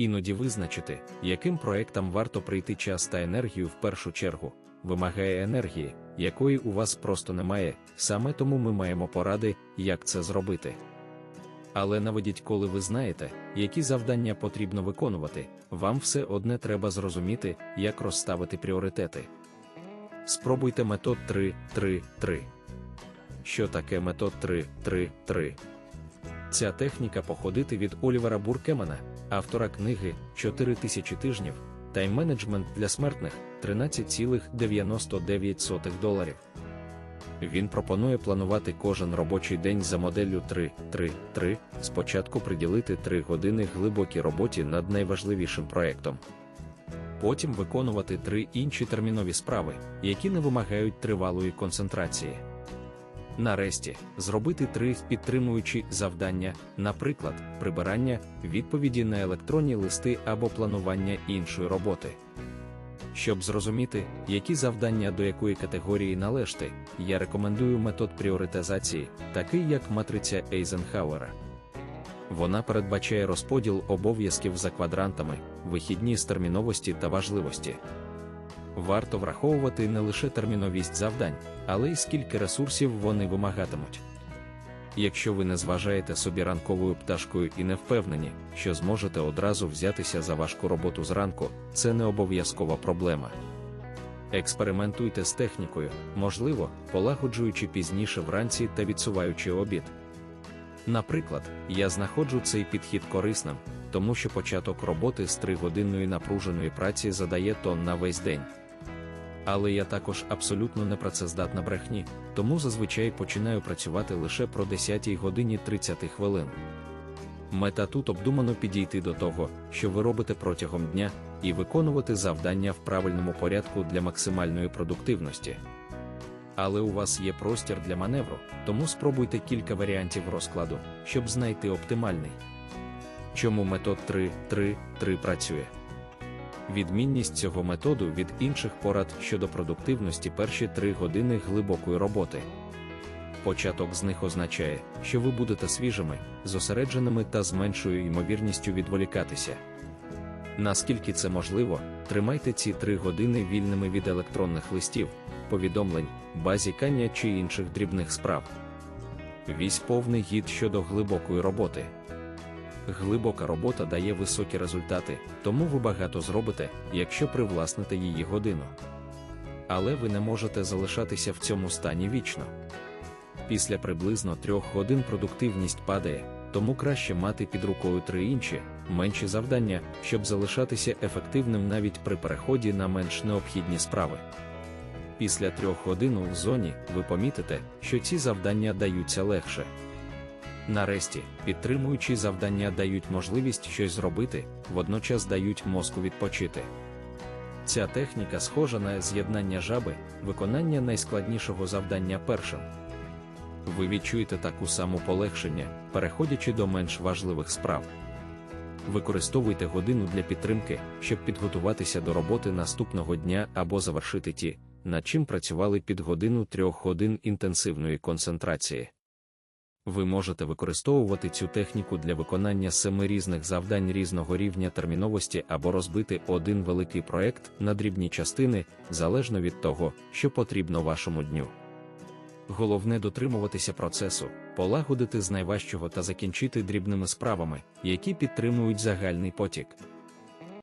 Іноді визначити, яким проектам варто прийти час та енергію в першу чергу, вимагає енергії, якої у вас просто немає, саме тому ми маємо поради, як це зробити. Але наведіть, коли ви знаєте, які завдання потрібно виконувати, вам все одне треба зрозуміти, як розставити пріоритети. Спробуйте метод 3-3-3. Що таке метод 3-3-3? Ця техніка походити від Олівера Буркемена, автора книги «4000 тижнів, тайм-менеджмент для смертних 13,99 доларів. Він пропонує планувати кожен робочий день за моделлю 3-3-3, спочатку приділити 3 години глибокій роботі над найважливішим проєктом. Потім виконувати три інші термінові справи, які не вимагають тривалої концентрації. Нарешті, зробити три підтримуючі завдання, наприклад, прибирання, відповіді на електронні листи або планування іншої роботи. Щоб зрозуміти, які завдання до якої категорії належати, я рекомендую метод пріоритизації, такий як матриця Ейзенхауера. Вона передбачає розподіл обов'язків за квадрантами, вихідні з терміновості та важливості. Варто враховувати не лише терміновість завдань, але й скільки ресурсів вони вимагатимуть. Якщо ви не зважаєте собі ранковою пташкою і не впевнені, що зможете одразу взятися за важку роботу зранку, це не обов'язкова проблема. Експериментуйте з технікою, можливо, полагоджуючи пізніше вранці та відсуваючи обід. Наприклад, я знаходжу цей підхід корисним, тому що початок роботи з 3-годинної напруженої праці задає тон на весь день. Але я також абсолютно не працездатна брехні, тому зазвичай починаю працювати лише про 10 годині 30 хвилин. Мета тут обдумано підійти до того, що ви робите протягом дня, і виконувати завдання в правильному порядку для максимальної продуктивності. Але у вас є простір для маневру, тому спробуйте кілька варіантів розкладу, щоб знайти оптимальний. Чому метод 3-3-3 працює? Відмінність цього методу від інших порад щодо продуктивності перші 3 години глибокої роботи. Початок з них означає, що ви будете свіжими, зосередженими та з меншою ймовірністю відволікатися. Наскільки це можливо, тримайте ці 3 години вільними від електронних листів, повідомлень, базікання чи інших дрібних справ. Вісь повний гід щодо глибокої роботи. Глибока робота дає високі результати, тому ви багато зробите, якщо привласните її годину. Але ви не можете залишатися в цьому стані вічно. Після приблизно трьох годин продуктивність падає, тому краще мати під рукою три інші, менші завдання, щоб залишатися ефективним навіть при переході на менш необхідні справи. Після трьох годин у зоні ви помітите, що ці завдання даються легше. Нарешті, підтримуючі завдання дають можливість щось зробити, водночас дають мозку відпочити. Ця техніка схожа на з'єднання жаби, виконання найскладнішого завдання першим. Ви відчуєте таку саму полегшення, переходячи до менш важливих справ. Використовуйте годину для підтримки, щоб підготуватися до роботи наступного дня або завершити ті, над чим працювали під годину трьох годин інтенсивної концентрації. Ви можете використовувати цю техніку для виконання семи різних завдань різного рівня терміновості або розбити один великий проект на дрібні частини, залежно від того, що потрібно вашому дню. Головне дотримуватися процесу, полагодити з найважчого та закінчити дрібними справами, які підтримують загальний потік.